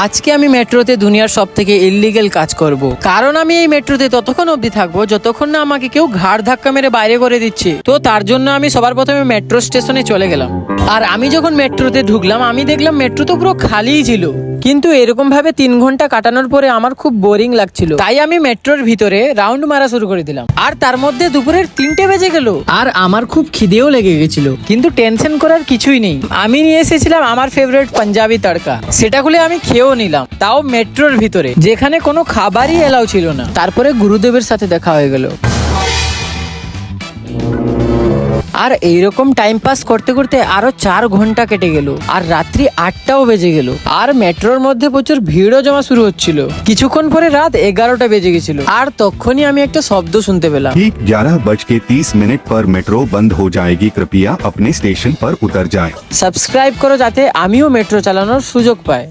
আজকে আমি মেট্রোতে দুনিয়ার সব থেকে ইলিগেল কাজ করব। কারণ আমি এই মেট্রোতে ততক্ষণ অবধি থাকব, যতক্ষণ না আমাকে কেউ ঘাড় ধাক্কা মেরে বাইরে করে দিচ্ছে। তো তার জন্য আমি সবার প্রথমে মেট্রো স্টেশনে চলে গেলাম। আর আমি যখন মেট্রোতে ঢুকলাম, আমি দেখলাম মেট্রো তো পুরো খালিই ছিল। কিন্তু এরকম ভাবে তিন ঘণ্টা কাটানোর পরে আমার খুব বোরিং লাগছিল। তাই আমি মেট্রোর ভিতরে রাউন্ড মারা শুরু করে দিলাম। আর তার মধ্যে দুপুরের তিনটে বেজে গেল। আর আমার খুব খিদেও লেগে গেছিল। কিন্তু টেনশন করার কিছুই নেই। আমি নিয়ে এসেছিলাম আমার ফেভারিট পাঞ্জাবি তড়কা সেটা খুলে আমি খেয়েও নিলাম। তাও মেট্রোর ভিতরে। যেখানে কোনো খাবারই এলাও ছিল না। তারপরে গুরুদেবের সাথে দেখা হয়ে গেল। আর এইরকম টাইম পাস করতে করতে আরো চার ঘন্টা কেটে গেল আর রাত্রি আটটাও বেজে গেল আর মেট্রোর মধ্যে প্রচুর ভিড়ও জমা শুরু হচ্ছিল কিছুক্ষণ পরে রাত এগারোটা বেজে গেছিল আর তখনই আমি একটা শব্দ শুনতে পেলাম ठीक ग्यारह बज के तीस मिनट पर मेट्रो बंद हो जाएगी कृपया अपने स्टेशन पर उतर जाएं। সাবস্ক্রাইব করো যাতে আমিও মেট্রো চালানোর সুযোগ পাই